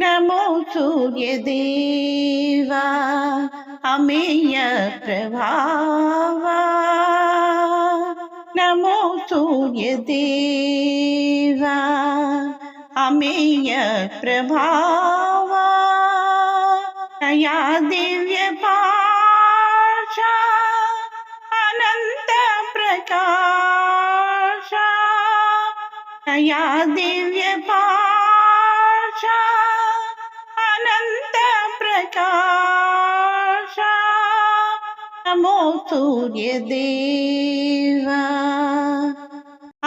नमो सूर्यदेवा अमेय प्रभावा नमो सूर्यदेवा अमेय प्रभावा नया दिव्य पाशा, अनंत प्रकाश। नया दिव्य पाशा అనంత ప్రకాశ నమో సూర్యదేవా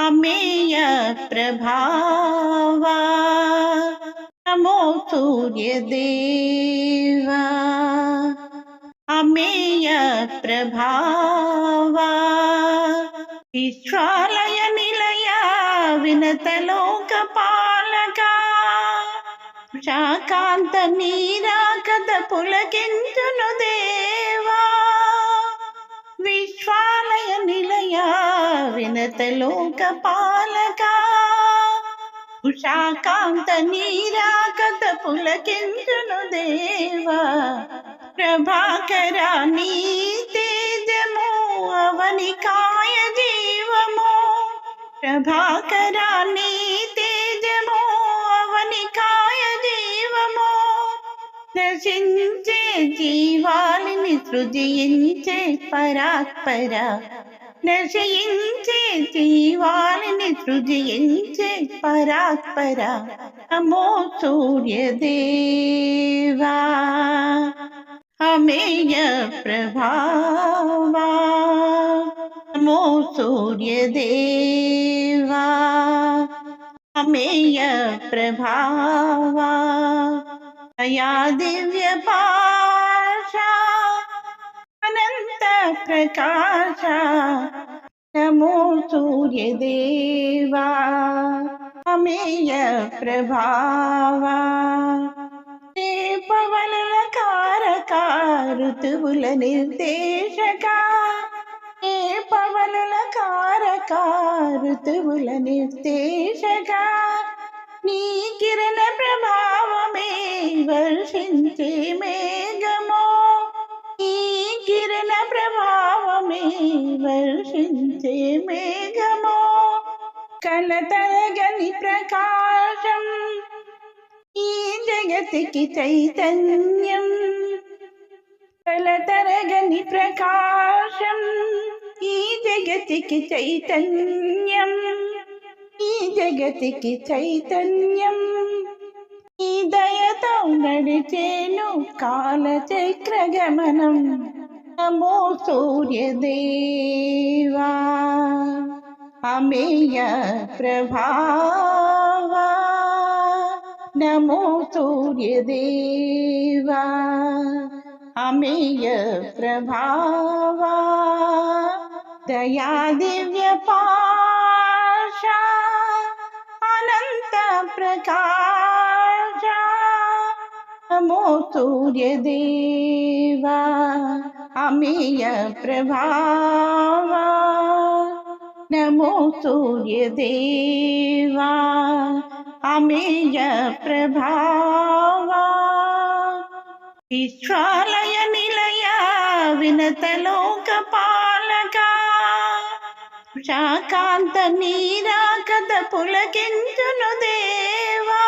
అమేయ ప్రభావా నమో సూర్యదేవా అమేయ ప్రభావా విశ్వాలయ నిలయ వినతలోక శాకాంత నీరాకత పులకించును దేవా. విశ్వాలయ నిలయ వినతలోక పాలక. ఉషాకాంత నీరాకత పులకించును దేవా. ప్రభాకర నీ తేజము అవనికాయ జీవము. ప్రభాకర నీ నశించే జీవాలని సృజించే పరాత్పర. నశయించే జీవాలని సృజించే పరాత్పర. అమో సూర్యదేవా. అమేయ ప్రభావా. అమో సూర్యదేవా. అమేయ ప్రభావా. దయా దివ్య పాష అనంత ప్రకాశ నమో సూర్యదేవా అమేయ ప్రభావా ఏ పవనుల కారక ఋతువుల నిర్దేశక ఏ పవనుల కారక ఋతువుల నిర్దేశక నీ కిరణ ప్రభావమే వర్షించే మేఘమో నీ కిరణ ప్రభావమే వర్షించే మేఘమో కలతరగని ప్రకాశం ఈ జగతికి చైతన్యం కలతరగని ప్రకాశం ఈ జగతికి చైతన్యం ఈ జగతికి చైతన్యం ఈ దయతో నడిచేను కాలచక్ర గమనం నమో సూర్యదేవా అమేయ ప్రభావా నమో సూర్యదేవా అమేయ ప్రభావా దయా దివ్య अनंत प्रकाश नमो सूर्य देवा अमीय प्रभावा नमो सूर्य देवा अमीय प्रभावा विश्वालय निलया विनतलोकपाल శాకాంత నీరాకత పులకించును దేవా.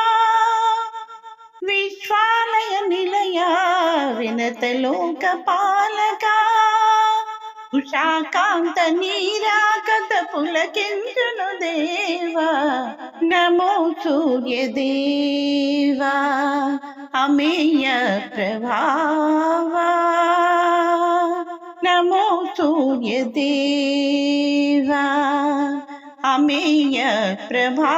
విశ్వాలయ నిలయ వినతలోక పాలక. ఉషాకాంత నీరాకత పులకించును దేవా. నమో సూర్యదేవా అమేయ ప్రభావా. தூய தேவா அமேய பிரபா